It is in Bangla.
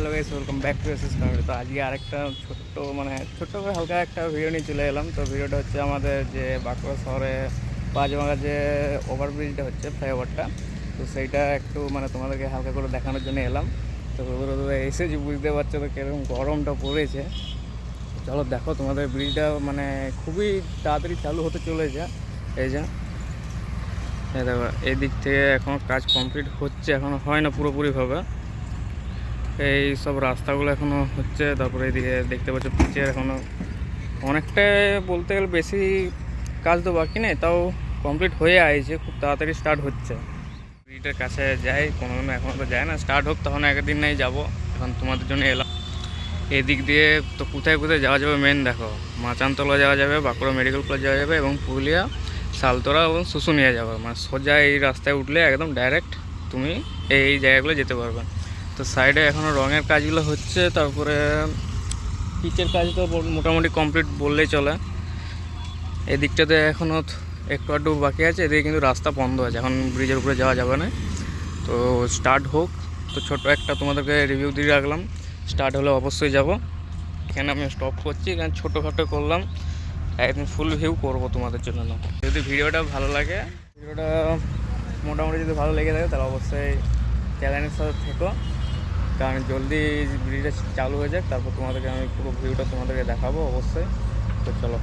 Hello guys, welcome back to S S family. তো আজকে আরেকটা ছোট্ট মানে ছোট্ট করে হালকা একটা ভিডিও নিয়ে চলে এলাম। তো ভিডিওটা হচ্ছে আমাদের যে বাঁকুড়া শহরে পাঁচবাঙ্গা যে ওভারব্রিজটা হচ্ছে ফ্লাইওভারটা তো সেইটা একটু মানে তোমাদেরকে হালকা করে দেখানোর জন্য এলাম। তো রোদে এসেছি, বুঝতে পারছ তো কীরকম গরমটা পড়েছে। চলো দেখো তোমাদের ব্রিজটা মানে খুবই তাড়াতাড়ি চালু হতে চলেছে। এই যে দেখো এই দিক থেকে এখনও কাজ কমপ্লিট হচ্ছে এখনও হয় না পুরোপুরিভাবে। এই সব রাস্তাগুলো এখনও হচ্ছে, তারপরে এদিকে দেখতে পাচ্ছ পিচের এখনও অনেকটা বলতে গেলে বেশি কাজ তো বাকি নেই, তাও কমপ্লিট হয়ে আইছে, খুব তাড়াতাড়ি স্টার্ট হচ্ছে। ব্রিজের কাছে যাই কোনো এখনও তো যায় না স্টার্ট হোক তখন একদিন নাই যাব, এখন তোমাদের জন্য এলাম। এদিক দিয়ে তো কোথায় কোথায় যাওয়া যাবে মেন দেখো, মাচানতলা যাওয়া যাবে, বাঁকুড়া মেডিকেল কলেজ যাওয়া যাবে এবং পুরুলিয়া সালতোরা এবং শুশুনিয়া যাবে। মানে সোজা এই রাস্তায় উঠলে একদম ডাইরেক্ট তুমি এই জায়গাগুলো যেতে পারবে। তো সাইডে এখনও রঙের কাজগুলো হচ্ছে, তারপরে পিচের কাজ তো মোটামুটি কমপ্লিট বললেই চলে। এদিকটাতে এখনও একটু আধটু বাকি আছে, এদিকে কিন্তু রাস্তা বন্ধ আছে, এখন ব্রিজের উপরে যাওয়া যাবে না। তো স্টার্ট হোক, তো ছোট একটা তোমাদেরকে রিভিউ দিয়ে রাখলাম। স্টার্ট হলে অবশ্যই যাব। এখানে আমি স্টপ করছি, এখানে ছোটোখাটো করলাম। একদম ফুল ভিউ করব তোমাদের জন্য। যদি ভিডিওটা ভালো লাগে, ভিডিওটা মোটামুটি যদি ভালো লেগে থাকে, তাহলে অবশ্যই চ্যানেলের সাথে থেকো। কারণ জলদি ব্রিজটা চালু হয়ে যাক, তারপর তোমাদেরকে আমি পুরো ভিউটা তোমাদেরকে দেখাবো অবশ্যই। তো চলো।